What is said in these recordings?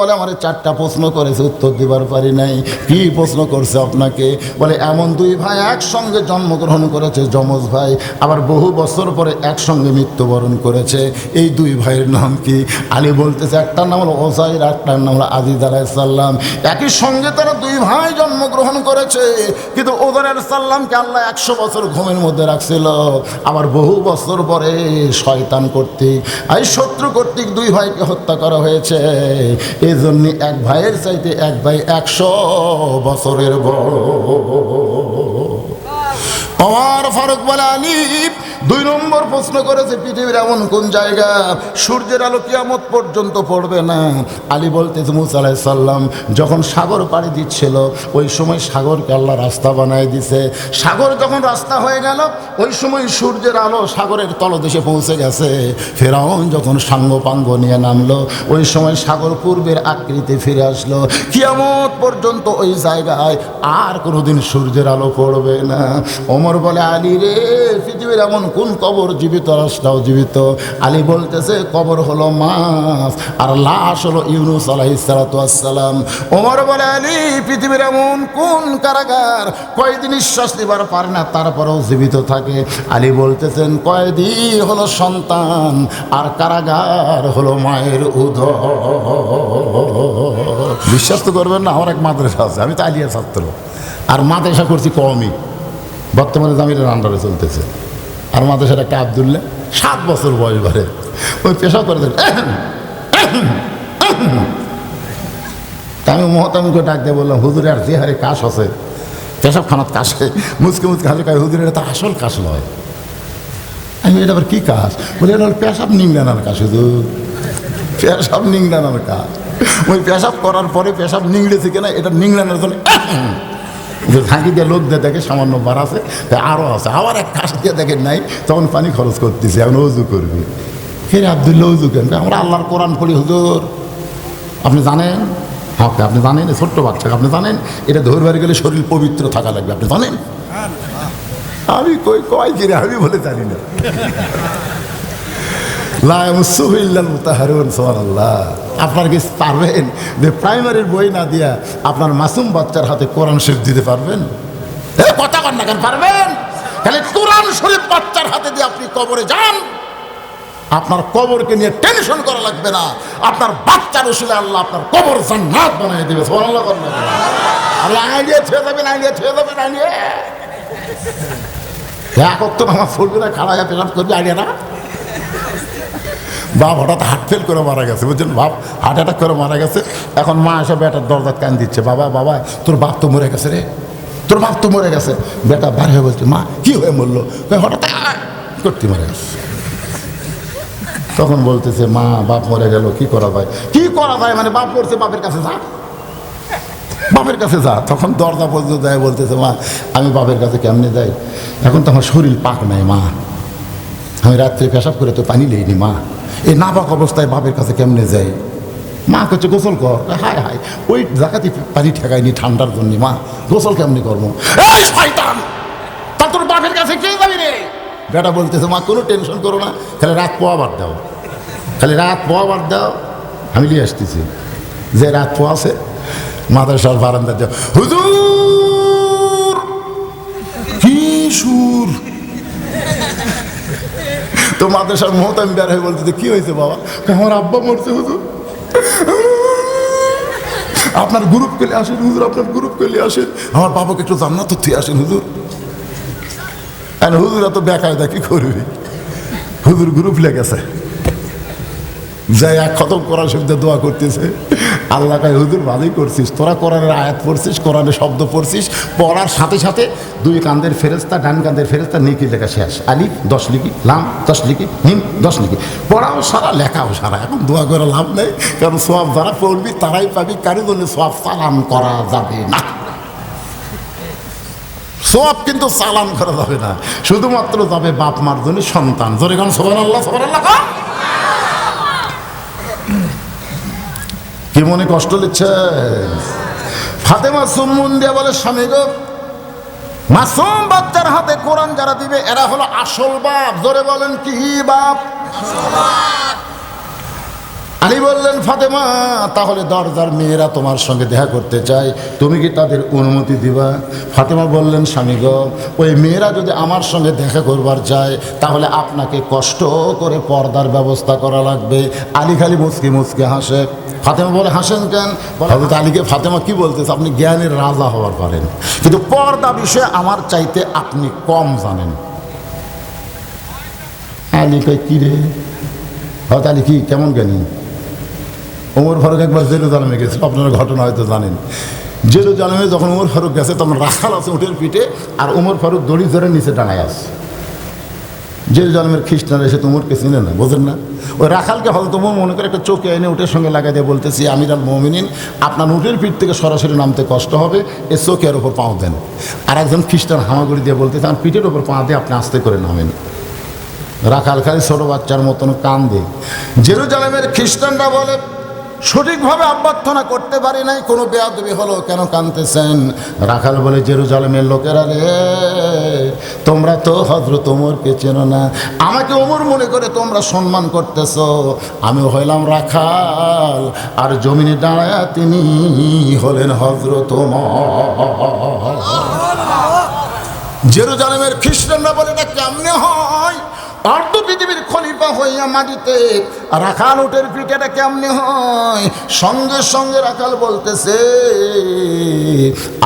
বলে, আমার চারটা প্রশ্ন করেছে, উত্তর দিবার পারি নাই। কি প্রশ্ন করছে আপনাকে? বলে, এমন দুই ভাই একসঙ্গে জন্মগ্রহণ করেছে, যমজ ভাই। আবার বহু বছর পরে একসঙ্গে মৃত্যুবরণ করেছে। এই দুই ভাইয়ের নাম কি? আলী বলতেছে, একটার নাম হলো ওসাইর একটার নাম হলো আজিজ আলাইসাল্লাম একই সঙ্গে তারা দুই ভাই জন্মগ্রহণ করেছে। কিন্তু ওদের সাল্লামকে আল্লাহ একশো বছর ঘুমের মধ্যে রাখছিল। আবার বহু বছর পরে শয়তান কর্তৃক, এই শত্রু কর্তৃক দুই ভাইকে হত্যা করা হয়েছে। এই জন্য এক ভাইয়ের চাইতে এক ভাই একশো বছরের বড়। আমার ফারুক বলে আলী দুই নম্বর প্রশ্ন করেছে, পৃথিবীর এমন কোন জায়গা সূর্যের আলো কিয়ামত পর্যন্ত পড়বে না? আলী বলতেছে, মুসা সাল্লাম যখন সাগর পাড়ি দিচ্ছিল, ওই সময় সাগরকে আল্লাহ রাস্তা বানায় দিছে। সাগর যখন রাস্তা হয়ে গেল, ওই সময় সূর্যের আলো সাগরের তলদেশে পৌঁছে গেছে। ফেরাউন যখন সাঙ্গ পাঙ্গ নিয়ে নামলো, ওই সময় সাগর পূর্বের আকৃতি ফিরে আসলো। কিয়ামত পর্যন্ত ওই জায়গায় আর কোনোদিন সূর্যের আলো পড়বে না। ওমর বলে, আলী রে, পৃথিবীর এমন কোন কবর জীবিত, রাস্তাও জীবিত? আলী বলতেছে, কবর হলো মাছ, আর লাশ হলো ইউনুস আলাইসালাম ওমর বলে, আলী, পৃথিবীর এমন কোন কারাগার? কয়দিন নিঃশ্বাস নিবার পারে না, তারপরেও জীবিত থাকে। আলী বলতেছেন কয়দি হলো সন্তান, আর কারাগার হলো মায়ের উধ বিশ্বাস তো করবেন না, আমার এক মাদ্রাসা আছে, আমি তো আলিয়া ছাত্র। আর মাদ্রাসা করছি কমই বর্তমানে জামিরের আন্ডারে চলতেছে। আর মাদ্রাসার একটা আবদুল্লাহ, সাত বছর বয়স ঘরে ওই পেশা করে দেন আমি মহতামিকে ডাক দিয়ে বললাম, হুজুরে আর যে হারে কাশ আছে। পেশাব খানাত কাশে মুচকে মুচকে হাসে কাজ হুজুরের তো আসল কাশ নয়। আমি এটা আবার কী কাজ বলি, এটা হলো পেশাব নিংড়ানোর কাজ হুজুর। পেশাব নিংড়ানোর কাজ ওই পেশাব করার পরে পেশাব নিংড়েছে কিনা, এটা নিংড়ানোর জন্য যে ঝাঁকি দিয়ে লোক দিয়ে দেখে সামান্য বার আছে আরও আছে। আবার এক কাশ দিয়ে দেখে নাই, তখন পানি খরচ করতেছে, এখন অজু করবি। ফের আবদুল্লাহ, অজু কেন? আমরা আল্লাহর কোরআন পড়ি, হুজুর। আপনি জানেন? হ্যাঁ আপনি জানেন ছোট্ট বাচ্চাকে আপনি জানেন? এটা ধরবার গেলে শরীর পবিত্র থাকা লাগবে, আপনি জানেন? আমি কই, কয় কিরে, আমি বলে জানি না। আপনার কি পারবেন যে প্রাইমারির বই না দিয়া আপনার মাসুম বাচ্চার হাতে কোরআন শরীফ দিতে পারবেন? কথা কর না কেন, পারবেন? তাহলে কোরআন শরীফ বাচ্চার হাতে দিয়ে আপনি কবরে যান। আপনার কবরকে নিয়ে টেনশন করা লাগবে না। আপনার বাচ্চার উসুলে আল্লাহ আপনার কবর জান্নাত বানিয়ে দেবে, সুবহানাল্লাহ করবেন আল্লাহ আইডিয়া ছুঁয়ে যাবেন, আইডিয়া ছুঁয়ে যাবেন, আইডিয়া। এক অক্ত আমার ফুলবে না, খাড়া পেশাব করবে, আইডিয়া বাপ হঠাৎ হার্ট ফেল করে মারা গেছে, বুঝছেন? বাপ হার্ট অ্যাটাক করে মারা গেছে। এখন মা এসে বেটার দরজা কান দিচ্ছে, বাবা বাবা, তোর বাপ তো মরে গেছে রে। তোর বাপ তো মরে গেছে। বেটা বার হয়ে বলছে, মা, কি হয়ে মরলো? হঠাৎ! করতে মরে গেছে। তখন বলতেছে, মা, বাপ মরে গেল, কি করা যায়? কি করা যায়? মানে বাপ করছে বাপের কাছে যা। বাপের কাছে যা। তখন দরজা পর্যন্ত যায়, বলতেছে, মা, আমি বাপের কাছে কেমনে যাই? এখন তো আমার শরীর পাক নাই, মা। আমি রাত্রে পেশাব করে তো পানি লইনি, মা। এই নাবাক অবস্থায় বাপের কাছে কেমনে যাই মা করছে গোসল কর। হায় হায়, ওই জায়গাতে পানি ঠেকাইনি ঠান্ডার জন্য, মা। গোসল কেমনি করব? এই শয়তান, তা তোর বাপের কাছে কে যাবি রে? বেটা বলতেছে, মা, কোনো টেনশন করো না, খালি রাত পোয়াবার দাও। খালি রাত পোয়াবার দাও, আমি নিয়ে আসতেছি। যে রাত পোয়াছে মাদ্রাসার বারান্দা যাও। হুজুর, কি সুর? তো মাদ্রাসার মহতাম বের হয়ে বলতে কি হয়েছে বাবা? আমার আব্বা মরছে, হুজুর। আপনার গ্রুপ কেলে আসেন, হুজুর? আপনার গ্রুপ কেলে আসেন? আমার বাবাকে একটু জান্নাত থেকে আসেন, হুজুর। আর হুজুর, এত বেকায়দা কি করবি? হুজুর গ্রুপ লেগেছে যাই এক খতম করার সুবিধা দোয়া করতেছে। আল্লাহ কায়, হুজুর, ভালোই করছিস। তোরা কোরআনের আয়াত পড়ছিস, কোরআনের শব্দ পড়ছিস, পড়ার সাথে সাথে দুই কান্দের ফেরেস্তা ডান কান্দের ফেরেস্তা নেকি লেখা শেষ। আলিফ, দশ লিখি, লাম, দশ লিখি, হিম, দশ লিখি। পড়াও সারা, লেখাও সারা। এখন দোয়া করে লাভ নেই, কারণ সোয়াব যারা পড়বি, তারাই পাবি। কারও জন্য সোয়াব সালাম করা যাবে না। সোয়াব কিন্তু সালাম করা যাবে না। শুধুমাত্র যাবে বাপ মার জন্য সন্তান। জোরে গান সোহান আল্লাহ সোহান আল্লাহ কি মনে কষ্ট নিচ্ছে ফাতেমা সুমুন দিয়ে বলে, স্বামী গো, মাসুম বাচ্চার হাতে কোরআন যারা দিবে, এরা হলো আসল বাপ। জোরে বলেন, কি বাপ? আলী বললেন, ফাতেমা, তাহলে দরজার মেয়েরা তোমার সঙ্গে দেখা করতে চায়, তুমি কি তাদের অনুমতি দিবা? ফাতেমা বললেন, স্বামী গো, ওই মেয়েরা যদি আমার সঙ্গে দেখা করবার চায়, তাহলে আপনাকে কষ্ট করে পর্দার ব্যবস্থা করা লাগবে। আলী খালি মুচকি মুচকি হাসে। ফাতেমা বলে, হাসেন কেন? হজরত আলীকে ফাতেমা কি বলতেছে? আপনি জ্ঞানের রাজা হওয়ার পারেন। কিন্তু পর্দা বিষয়ে আমার চাইতে আপনি কম জানেন। আলী কই কি রে? হয়তো আলী কি? কেমন জ্ঞানী? ওমর ফারুক একবার জেরুজালেমে গেছিল আপনারা ঘটনা হয়তো জানেন। জেরুজালেমে যখন ওমর ফারুক গেছে, তখন রাখাল আছে উঠের পিঠে, আর ওমর ফারুক দড়ি ধরে নিচে টাঙায় আছে। জেরুজালেমের খ্রিস্টান এসে তোমরকে চিনে না, বোঝেন না? ওই রাখালকে হল তোমার মনে করে একটা চোখে এনে উঠের সঙ্গে লাগাই দিয়ে বলতেছি আমির আল মোমিনিন, আপনার উঠের পিঠ থেকে সরাসরি নামতে কষ্ট হবে, এ চোখের ওপর পাও দেন। আর একজন খ্রিস্টান হামাগুড়ি দিয়ে বলতেছে, আমার পিঠের ওপর পা দিয়ে আপনি আস্তে করে নামেন। রাখাল খালি ছোটো বাচ্চার মতন কান দেয় জেরুজালেমের খ্রিস্টানরা বলে সঠিকভাবে অভ্যর্থনা করতে পারি নাই কোনো বেয়াদবি হলো কেন কানতেছেন? রাখাল বলে জেরুজালেমের লোকেরা রে তোমরা তো হজরত ওমরকে চেনো না। আমাকে ওমর মনে করে তোমরা সম্মান করতেছ। আমি হইলাম রাখাল আর জমিনে দাঁড়ায় তিনি হলেন হজরত ওমর। জেরুজালেমের খ্রিস্টানরা বলে এটা কেমনে হয়? অর্ধ পৃথিবীর খলিফা হইয়া মাটিতে রাখাল উঠের পিঠেটা কেমনে হয়? সঙ্গে সঙ্গে রাখাল বলতেছে,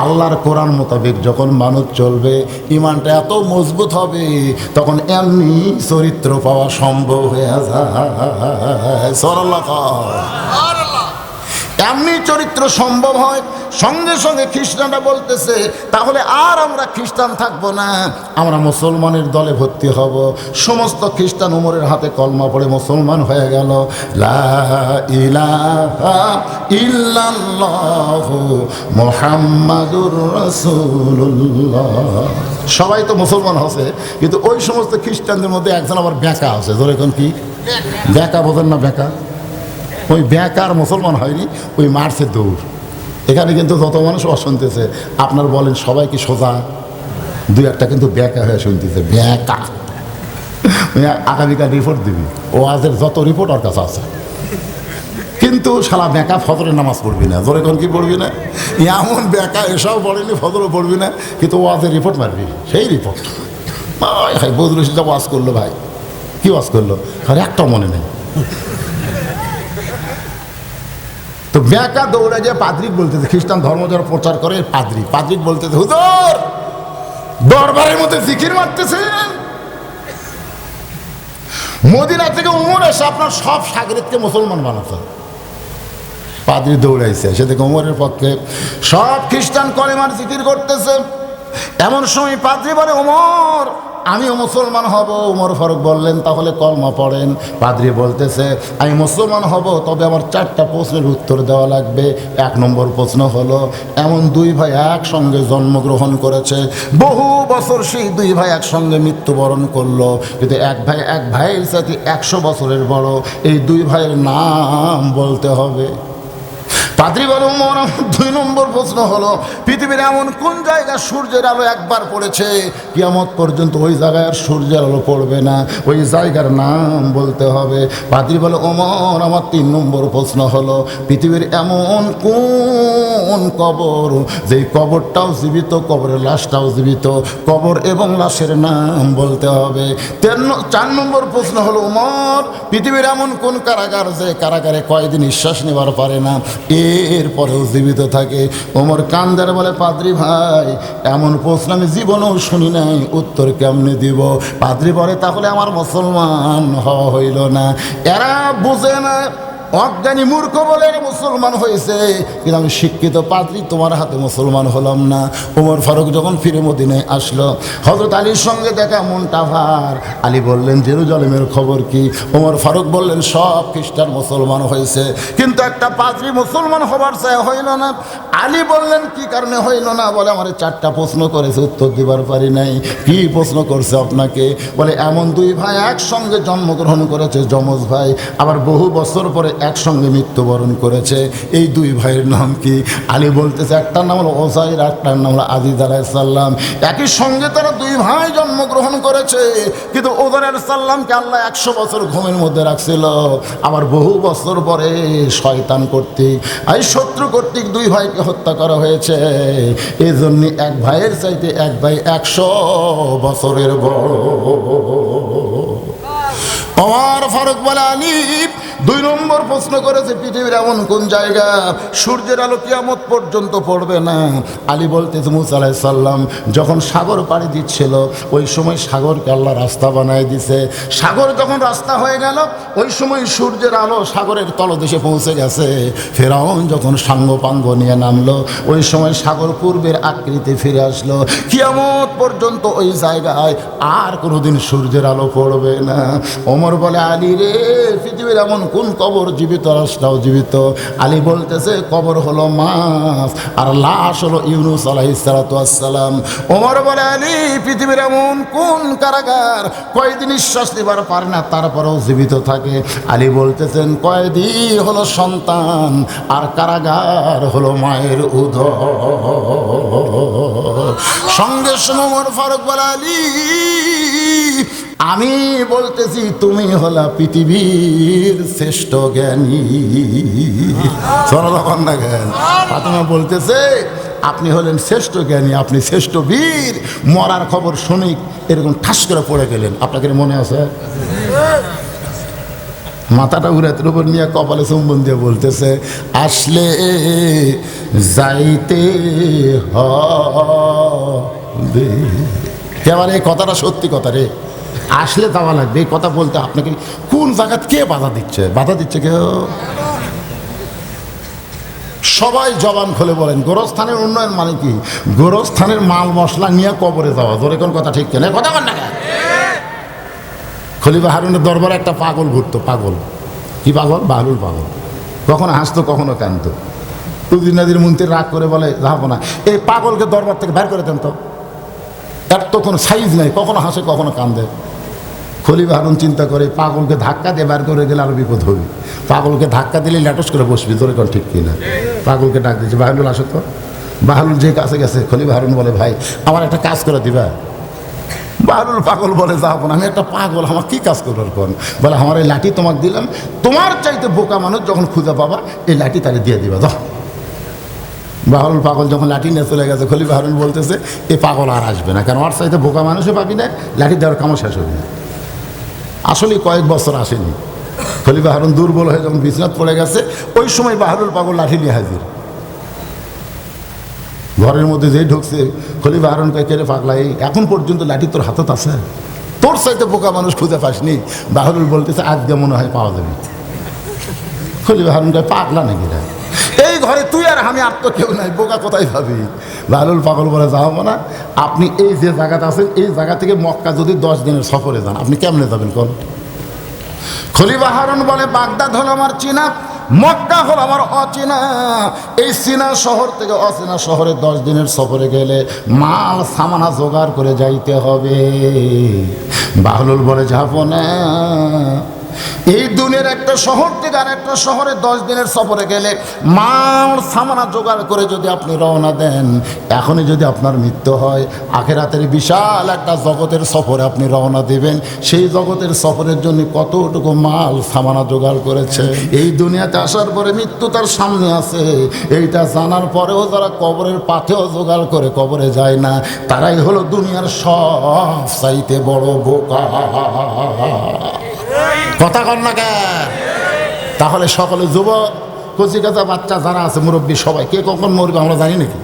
আল্লাহর কোরআন মোতাবেক যখন মানুষ চলবে, ইমানটা এত মজবুত হবে, তখন এমনি চরিত্র পাওয়া সম্ভব হয়ে যায়। সরল্লা এমনি চরিত্র সম্ভব হয়? সঙ্গে সঙ্গে খ্রিস্টানরা বলতেছে, তাহলে আর আমরা খ্রিস্টান থাকব না। আমরা মুসলমানের দলে ভর্তি হব। সমস্ত খ্রিস্টান উমরের হাতে কলমা পড়ে মুসলমান হয়ে গেল। সবাই তো মুসলমান হচ্ছে কিন্তু ওই সমস্ত খ্রিস্টানদের মধ্যে একজন আবার ব্যাকা আছে। ধরে কি? ব্যাকা বোঝেন না ব্যাকা। ওই বেকার মুসলমান হয়নি, ওই মারছে দৌড়। এখানে কিন্তু যত মানুষ অশুনতেছে আপনার বলেন সবাই কি সোজা? দুই একটা কিন্তু বেকা হয়ে শুনতেছে ওই আগামীকাল রিপোর্ট দিবি ও আজের যত রিপোর্ট ওর কাছে আছে। কিন্তু সালা বেকা ফজরের নামাজ পড়বি না, জোরে কোন কি পড়বি না? এমন বেকা, এসব পড়েনি ফজরও পড়বি না, কিন্তু ও আজের রিপোর্ট মারবি, সেই রিপোর্ট ভাই বদরুল ওয়াজ করল ভাই। কি ওয়াজ করল? আর একটা মনে নেই। তো ব্যাকা দৌড়ে যে পাদ্রিক বলতেছে, খ্রিস্টান ধর্ম যারা প্রচার করে, পাদ্রিক পাদ্রিক বলতেছে, হুজুর, দরবারের মধ্যে জিকির মারতেছেন? মদিনা থেকে উমর এসে আপনার সব সাগরিককে মুসলমান বানাতে। পাদ্রি দৌড়াইছে, সে থেকে উমরের পক্ষে সব খ্রিস্টান কলেমার জিকির করতেছে। এমন সময় পাদ্রি বলে ওমর আমিও মুসলমান হব, উমর ফারুক বললেন, তাহলে কলমা পড়েন। পাদ্রি বলতেছে, আমি মুসলমান হব, তবে আমার চারটা প্রশ্নের উত্তর দেওয়া লাগবে। এক নম্বর প্রশ্ন হলো, এমন দুই ভাই একসঙ্গে জন্মগ্রহণ করেছে, বহু বছর সেই দুই ভাই একসঙ্গে মৃত্যুবরণ করল। কিন্তু এক ভাই, এক ভাইয়ের সাথে একশো বছরের বড়, এই দুই ভাইয়ের নাম বলতে হবে। পাদ্রি বলে উমর, দুই নম্বর প্রশ্ন হলো, পৃথিবীর এমন কোন জায়গায় সূর্যের আলো একবার পড়েছে? কিয়ামত পর্যন্ত ওই জায়গায় আর সূর্যের আলো পড়বে না। ওই জায়গার নাম বলতে হবে। পাদ্রি বলে ওমর আমার তিন নম্বর প্রশ্ন হলো, পৃথিবীর এমন কোন কবর? যেই কবরটাও জীবিত, কবরের লাশটাও জীবিত। কবর এবং লাশের নাম বলতে হবে। তেন চার নম্বর প্রশ্ন হলো, উমর, পৃথিবীর এমন কোন কারাগার? যে কারাগারে কয়দিন নিঃশ্বাস নেবার পারে না? এরপরেও জীবিত থাকে। ওমর কান্দার বলে, পাদ্রি ভাই, এমন প্রশ্ন আমি জীবনেও শুনি নাই। উত্তর কেমনে দিব? পাদ্রি বলে, তাহলে আমার মুসলমান হওয়া হইল না। এরা বুঝে না অজ্ঞানী মূর্খ বলে মুসলমান হয়েছে। কিন্তু আমি শিক্ষিত পাদ্রি, তোমার হাতে মুসলমান হলাম না। ওমর ফারুক যখন ফিরে মদিনায় আসলো হজরত আলীর সঙ্গে দেখা মনটা ভার আলী বললেন, জেরুজালেমের খবর কি? ওমর ফারুক বললেন, সব খ্রিস্টান মুসলমান হয়েছে। কিন্তু একটা পাদ্রি মুসলমান হবার চাই হইল না। আলী বললেন, কি কারণে হইল না? বলে, আমার চারটা প্রশ্ন করেছে, উত্তর দিবার পারি নাই। কি প্রশ্ন করছে আপনাকে? বলে, এমন দুই ভাই একসঙ্গে জন্মগ্রহণ করেছে, যমজ ভাই। আবার বহু বছর পরে একসঙ্গে মৃত্যুবরণ করেছে। এই দুই ভাইয়ের নাম কি? আলী বলতেছে, একটার নাম হলো ওসাইর, একটার নাম হলো আজিজ আলাইসাল্লাম একই সঙ্গে তারা দুই ভাই জন্মগ্রহণ করেছে। কিন্তু ওদের সাল্লামকে আল্লাহ একশো বছর ঘুমের মধ্যে রাখছিল। আবার বহু বছর পরে শয়তান কর্তৃক, এই শত্রু কর্তৃক দুই ভাইকে হত্যা করা হয়েছে। এই জন্য এক ভাইয়ের চাইতে এক ভাই একশো বছরের বড়। আমার ফারুক বলে আলী দুই নম্বর প্রশ্ন করেছে, পৃথিবীর এমন কোন জায়গা সূর্যের আলো কিয়ামত পর্যন্ত পড়বে না? আলী বলতেছে, মুসা সাল্লাম যখন সাগর পাড়ি দিচ্ছিল, ওই সময় সাগরকে আল্লাহ রাস্তা বানায় দিছে। সাগর যখন রাস্তা হয়ে গেল, ওই সময় সূর্যের আলো সাগরের তলদেশে পৌঁছে গেছে। ফেরাউন যখন সাঙ্গ পাঙ্গ নিয়ে নামলো, ওই সময় সাগর পূর্বের আকৃতি ফিরে আসলো। কিয়ামত পর্যন্ত ওই জায়গায় আর কোনোদিন সূর্যের আলো পড়বে না। অমর বলে, আলী রে, পৃথিবীর এমন কোন কবর জীবিত, রাস্তাও জীবিত? আলী বলতেছে, কবর হলো মাছ, আর লাশ হলো ইউনুস আলাইসালাম ওমর বলে, আলী, পৃথিবীর এমন কোন কারাগার? কয়দিন নিঃশ্বাস নিবার পারে না, তারপরেও জীবিত থাকে। আলী বলতেছেন কয়দি হলো সন্তান, আর কারাগার হলো মায়ের উধ সঙ্গে সমর ফারুক বলে, আলী আমি বলতেছি, তুমি হলা পৃথিবীর শ্রেষ্ঠ জ্ঞানী। সরলক্ষণ না জ্ঞান ফাতেমা বলতেছে, আপনি হলেন শ্রেষ্ঠ জ্ঞানী, আপনি শ্রেষ্ঠ বীর। মরার খবর শুনি এরকম ঠাস করে পড়ে গেলেন। আপনাকে মনে আছে? মাথাটা উড়াতের উপর নিয়ে কপালে চুম্বন দিয়ে বলতেছে, আসলে যাইতে হবে। কেবল এই কথাটা সত্যি কথা রে? আসলে যাওয়া লাগবে, এই কথা বলতে আপনাকে, কোন জায়গাত কে বাধা দিচ্ছে? বাধা দিচ্ছে কেউ? সবাই জবান খুলে বলেন, গোরস্থানের উন্নয়ন মানে কি? গোরস্থানের মাল মশলা নিয়ে কবরে যাওয়া ধরে কোন কথা ঠিক কেন? কথা বল না? খলিফা হারুনের দরবারে একটা পাগল ঘুরতো, পাগল। কি পাগল? বাহরুল পাগল। কখনো হাসতো, কখনো কানতো উদ্দিন নাদির মন্ত্রী রাগ করে বলে, যাব না। এই পাগলকে দরবার থেকে বের করে দেন তো। এর তো কোনো সাইজ নেই, কখনো হাসে, কখনো কান্দে। খলিফা হারুন চিন্তা করে, পাগলকে ধাক্কা দিয়ে বের করে গেলে আরও বিপদ হবে। পাগলকে ধাক্কা দিলে ল্যাটস করে বসবি তোর এখন ঠিক কিনা। পাগলকে ডাক দিয়েছে বাহালুল আসো তো। বাহালুল যে কাছে গেছে, খলিফা হারুন বলে, ভাই, আমার একটা কাজ করে দিবা? বাহারুল পাগল বলে যাব না আমি একটা পাগল, আমার কী কাজ করবার কোন বলে, আমার এই লাঠি তোমাকে দিলাম, তোমার চাইতে বোকা মানুষ যখন খুঁজে পাবা, এই লাঠি তাকে দিয়ে দিবা দাও বাহরুল পাগল যখন লাঠি নিয়ে চলে গেছে খলি বাহরুল বলতেছে, এ পাগল আর আসবে না, কারণ ওর চাইতে বোকা মানুষও পাবি না, লাঠি দেওয়ার কামও শেষ হবে না। আসলে কয়েক বছর আসেনি। খলি বাহারুন দুর্বল হয়ে যখন বিছনাথ পড়ে গেছে, ওই সময় বাহারুল পাগল লাঠি নিয়ে হাজির। ঘরের মধ্যে যেই ঢুকছে, খলিফা হারুন কেড়ে পাগলা, এই, এখন পর্যন্ত লাঠি তোর হাতত আছে? তোর সাইতে বোকা মানুষ খুঁজে পাসনি? বাহারুল বলতেছে, আজকে মনে হয় পাওয়া যাবে। খলিফা কয় পাগলা নাকি রে? এই ঘরে তুই আর আমি আর তো কেউ নাই। বোকা কোথায় ভাবি বাহরুল পাগল বলে যাব না আপনি এই যে জায়গাতে আছেন, এই জায়গা থেকে মক্কা যদি দশ দিনের সফরে যান, আপনি কেমনে যাবেন কোন? খলিফা হারুন বলে, বাগদাদ হলো আমার চিনা, মক্কা হলো আমার অচেনা। এই চীনা শহর থেকে অচেনা শহরে দশ দিনের সফরে গেলে মাল, সামানা জোগাড় করে যাইতে হবে। বাহলুল বলে, যাব না। এই দুনিয়ার একটা শহর থেকে আর একটা শহরে দশ দিনের সফরে গেলে মাল সামানা জোগাড় করে যদি আপনি রওনা দেন, এখনই যদি আপনার মৃত্যু হয়, আখেরাতের বিশাল একটা জগতের সফরে আপনি রওনা দেবেন। সেই জগতের সফরের জন্য কতটুকু মাল সামানা জোগাড় করেছে? এই দুনিয়াতে আসার পরে মৃত্যু তার সামনে আছে। এইটা জানার পরেও যারা কবরের পাথেও জোগাড় করে কবরে যায় না, তারাই হলো দুনিয়ার সব চাইতে বড় বোকা। কথা কর না তাহলে সকলে যুবক, কচি কাঁচা বাচ্চা যারা আছে, মুরব্বী সবাই, কে কখন মরবে আমরা জানি নাকি?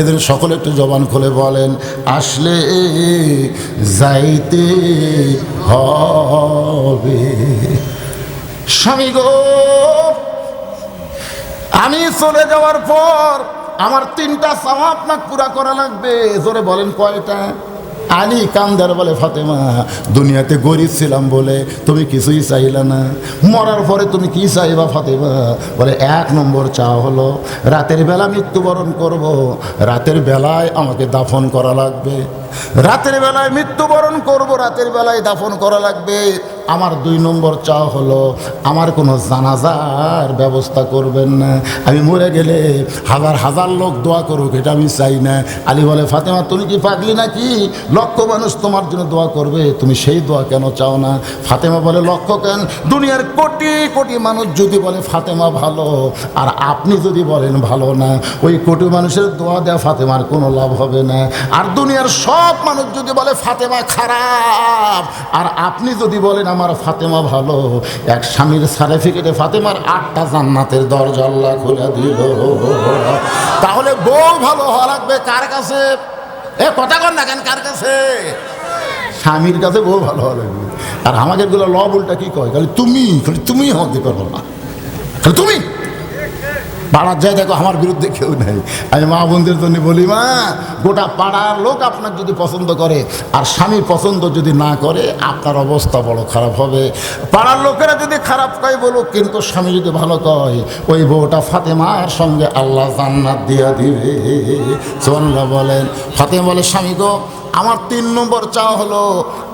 এদের সকলে একটু জবান খুলে বলেন, আসলে যাইতে হবে। স্বামী গো, আমি চলে যাওয়ার পর আমার তিনটা চাওয়া আপনাকে পুরা করা লাগবে? জোরে বলেন কয়টা? আলী কান্দার বলে, ফাতেমা, দুনিয়াতে গরিব ছিলাম বলে তুমি কিছুই চাইলে না। মরার পরে তুমি কি চাইবা, ফাতেমা? বলে, এক নম্বর চা হলো, রাতের বেলা মৃত্যুবরণ করব। রাতের বেলায় আমাকে দাফন করা লাগবে। রাতের বেলায় মৃত্যুবরণ করব, রাতের বেলায় দাফন করা লাগবে। আমার দুই নম্বর চাওয়া হলো, আমার কোনো জানাজার ব্যবস্থা করবেন না। আমি মরে গেলে হাজার হাজার লোক দোয়া করুক, এটা আমি চাই না। আলী বলে, ফাতেমা, তুমি কি পাগলি নাকি? লক্ষ মানুষ তোমার জন্য দোয়া করবে, তুমি সেই দোয়া কেন চাও না? ফাতেমা বলে, লক্ষ কেন? দুনিয়ার কোটি কোটি মানুষ যদি বলে, ফাতেমা ভালো, আর আপনি যদি বলেন, ভালো না। ওই কোটি মানুষের দোয়া দেওয়া ফাতেমার কোনো লাভ হবে না। আর দুনিয়ার সব মানুষ যদি বলে, ফাতেমা খারাপ, আর আপনি যদি বলেন আমার ফাতেমা ভালো। এক স্বামীর সার্টিফিকেটে ফাতেমার আটটা জান্নাতের দরজা আল্লাহ খুলে দিল। তাহলে বউ ভালো হওয়া লাগবে কার কাছে? এ, কথা কর না কেন, কার কাছে? স্বামীর কাছে বউ ভালো হওয়া লাগবে। আর আমাদেরগুলো ল বলটা কি কয়? খালি তুমি খালি তুমি হতে পারব না। খালি তুমি। পাড়ার যায় দেখো, আমার বিরুদ্ধে কেউ নেই। আমি মা বোনদের জন্য বলি, মা, গোটা পাড়ার লোক আপনার যদি পছন্দ করে, আর স্বামী পছন্দ যদি না করে, আপনার অবস্থা বড় খারাপ হবে। পাড়ার লোকেরা যদি খারাপ কয় বলুক, কিন্তু স্বামী যদি ভালো কয়, ওই বউটা ফাতেমার সঙ্গে আল্লাহ জান্নাত দিয়া দিবে। সোল্লা বলেন। ফাতেমা বলে, স্বামী গো আমার তিন নম্বর চাওয়া হলো,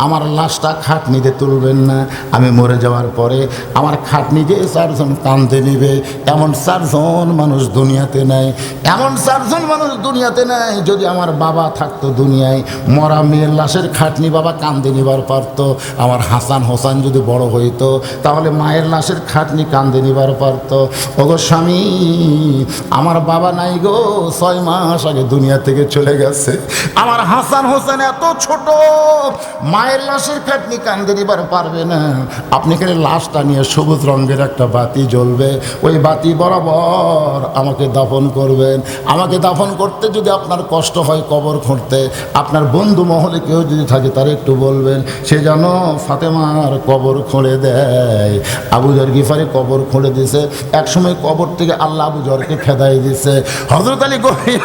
আমার লাশটা খাটনিতে তুলবেন না। আমি মরে যাওয়ার পরে আমার খাটনি যে চারজন কান্দে নিবে। এমন চারজন মানুষ দুনিয়াতে নেয় এমন চারজন মানুষ দুনিয়াতে নেয় যদি আমার বাবা থাকতো দুনিয়ায়। মরা মেয়ের লাশের খাটনি বাবা কান্দে নিবার পারতো। আমার হাসান হোসান যদি বড় হইতো, তাহলে মায়ের লাশের খাটনি কান্দে নিবার পারতো। ওগো স্বামী, আমার বাবা নাই গো, ছয় মাস আগে দুনিয়া থেকে চলে গেছে। আমার হাসান হোসেন এত ছোট, মায়ের লাশের খাটনি কান্দে নিবার পারবে না। আপনি এখানে লাশটা নিয়ে সবুজ রঙের একটা বাতি জ্বলবে, ওই বাতি বরাবর আমাকে দাফন করবেন। আমাকে দাফন করতে যদি আপনার কষ্ট হয় কবর খুঁড়তে, আপনার বন্ধু মহলে কেউ যদি থাকে তার একটু বলবেন, সে যেন ফাতেমার কবর খুঁড়ে দেয়। আবুজর গিফারে কবর খুঁড়ে দিছে, একসময় কবর থেকে আল্লাহ আবুজরকে খেদাই দিছে। হজরত আলী গভীর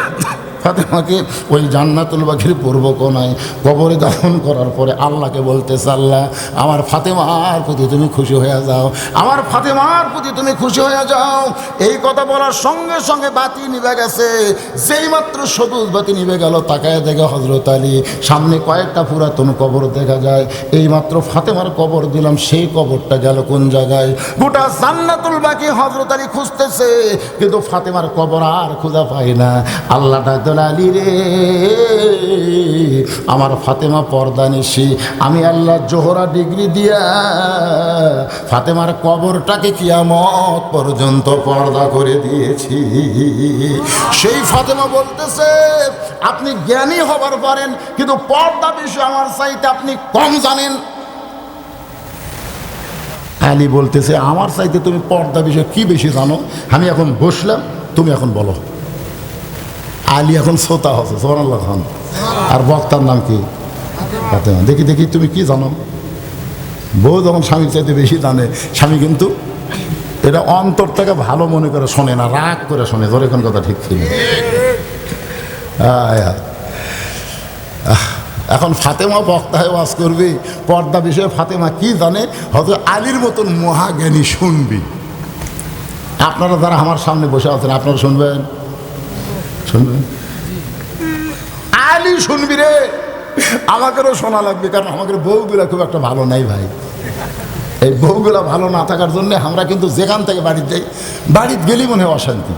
ফাতেমাকে ওই জান্নাতুল বাকির পূর্ব কোনায় কবরে দাফন করার পরে আল্লাহকে বলতে আল্লাহ আমার ফাতেমার প্রতি তুমি খুশি হয়ে যাও, আমার ফাতেমার প্রতি তুমি খুশি হয়ে যাও। এই কথা বলার সঙ্গে সঙ্গে বাতি নিভে গেছে, যেই মাত্র সবুজ বাতি নিভে গেল, তাকায় দেখে হজরত আলী, সামনে কয়েকটা পুরাতন কবর দেখা যায়, এই মাত্র ফাতেমার কবর দিলাম, সেই কবরটা গেল কোন জায়গায়? গোটা জান্নাতুল বাকি হজরত আলী খুঁজতেছে, কিন্তু ফাতেমার কবর আর খুঁজা পায় না, আল্লাহ ডাকতেন আলী রে। আমার ফাতেমা পর্দা নিশি, আমি আল্লাহ জোহরা ডিগ্রি দিয়া ফাতেমার কবরটাকে কিয়ামত পর্যন্ত পর্দা করে দিয়েছি। সেই ফাতেমা বলতেছে, আপনি জ্ঞানী হবার পারেন, কিন্তু পর্দা বিষয়ে আমার চাইতে আপনি কম জানেন। আলী বলতেছে, আমার চাইতে তুমি পর্দা বিষয়ে কি বেশি জানো? আমি এখন বসলাম, তুমি এখন বলো। আলী এখন শ্রোতা হচ্ছে সোহানাল্লাহ খান। আর বক্তার নাম কি? ফাতেমা। দেখি দেখি, তুমি কি জানো? বউ যখন স্বামীর চাইতে বেশি জানে, স্বামী কিন্তু এটা অন্তর থেকে ভালো মনে করে শোনে না, রাগ করে শোনে ধরে এখন কথা ঠিক ছিল। এখন ফাতেমা বক্তায় ওয়াজ করবি, পর্দা বিষয়ে ফাতেমা কি জানে? হয়তো আলীর মতন মহাজ্ঞানী শুনবি। আপনারা যারা আমার সামনে বসে আছেন, আপনারা শুনবেন? শুনবেন আলী শুনবি রে আমাকেরও শোনা লাগবে কারণ আমাদের বউগুলা খুব একটা ভালো নাই ভাই এই বউগুলা ভালো না থাকার জন্য আমরা কিন্তু যেখান থেকে বাড়িতে যাই বাড়িতে গেলেই মনে হয় অশান্তি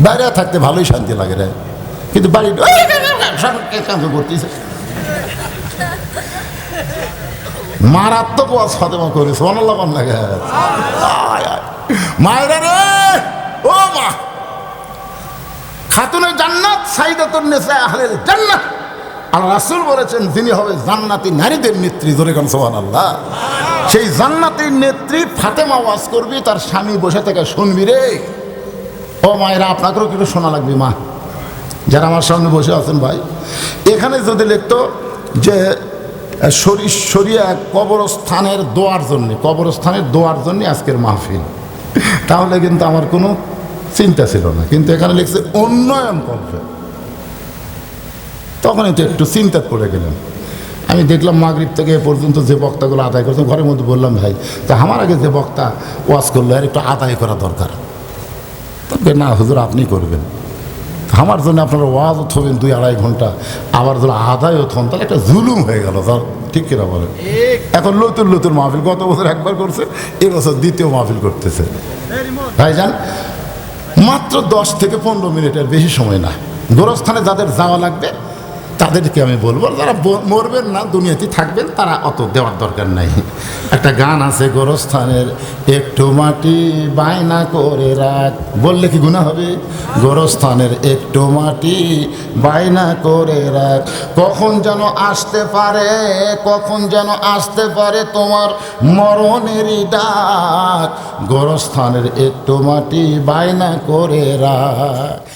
বাইরে থাকতে ভালোই শান্তি লাগে রে কিন্তু বাড়ি করতেছে মারাত্মক ওয়াজ ফাতেমা করে সোনাল্লাহ লাগে। মায়েরা রে ও মা খাতুনের জান্নাত, সাইদাতুন নেসা আহলের জান্নাত আর রাসূল বলেছেন, যিনি হবে জান্নাতি নারীদের নেত্রী ধরে গান সুবহানাল্লাহ। সেই জান্নাতের নেত্রী ফাতেমা ওয়াজ করবি, তার স্বামী বসে থেকে শুনবি রে। ও মায়েরা, আপনাকেও কিন্তু শোনা লাগবে, মা? যারা আমার সামনে বসে আছেন ভাই, এখানে যদি লিখতো যে শরিয়া কবরস্থানের দোয়ার জন্য, কবরস্থানের দোয়ার জন্য আজকের মাহফিল। তাহলে কিন্তু আমার কোনো চিন্তা ছিল না, কিন্তু এখানে লিখছে উন্নয়ন করবে তখন তো একটু চিন্তা পড়ে গেলাম। আমি দেখলাম মাগরিব থেকে এ পর্যন্ত যে বক্তাগুলো আদায় করছে ঘরের মধ্যে বললাম, ভাই, তা আমার আগে যে বক্তা ওয়াজ করল আর একটু আদায় করা দরকার। তবে না, হুজুর, আপনি করবেন। আমার জন্য আপনারা ওয়াজও থবেন দুই আড়াই ঘণ্টা, আবার ধরো আদায়ও থন, তাহলে একটা জুলুম হয়ে গেল ধর ঠিক কিনা বলেন? এখন নতুন নতুন মাহফিল, গত বছর একবার করছে এবছর দ্বিতীয় মাহফিল করতেছে। ভাইজান মাত্র দশ থেকে পনেরো মিনিটের বেশি সময় না গোরস্থানে যাদের যাওয়া লাগবে তাদেরকে আমি বলব, যারা মরবেন না, দুনিয়াতে থাকবেন, তারা অত দেওয়ার দরকার নাই। একটা গান আছে, গোরস্থানের, একটু মাটি বায়না করে রাখ। বললে কি গুণা হবে? গোরস্থানের, একটু মাটি বায়না করে রাখ। কখন যেন আসতে পারে, কখন যেন আসতে পারে তোমার মরণেরই ডাক। গোরস্থানের, একটু মাটি বায়না করে রাখ।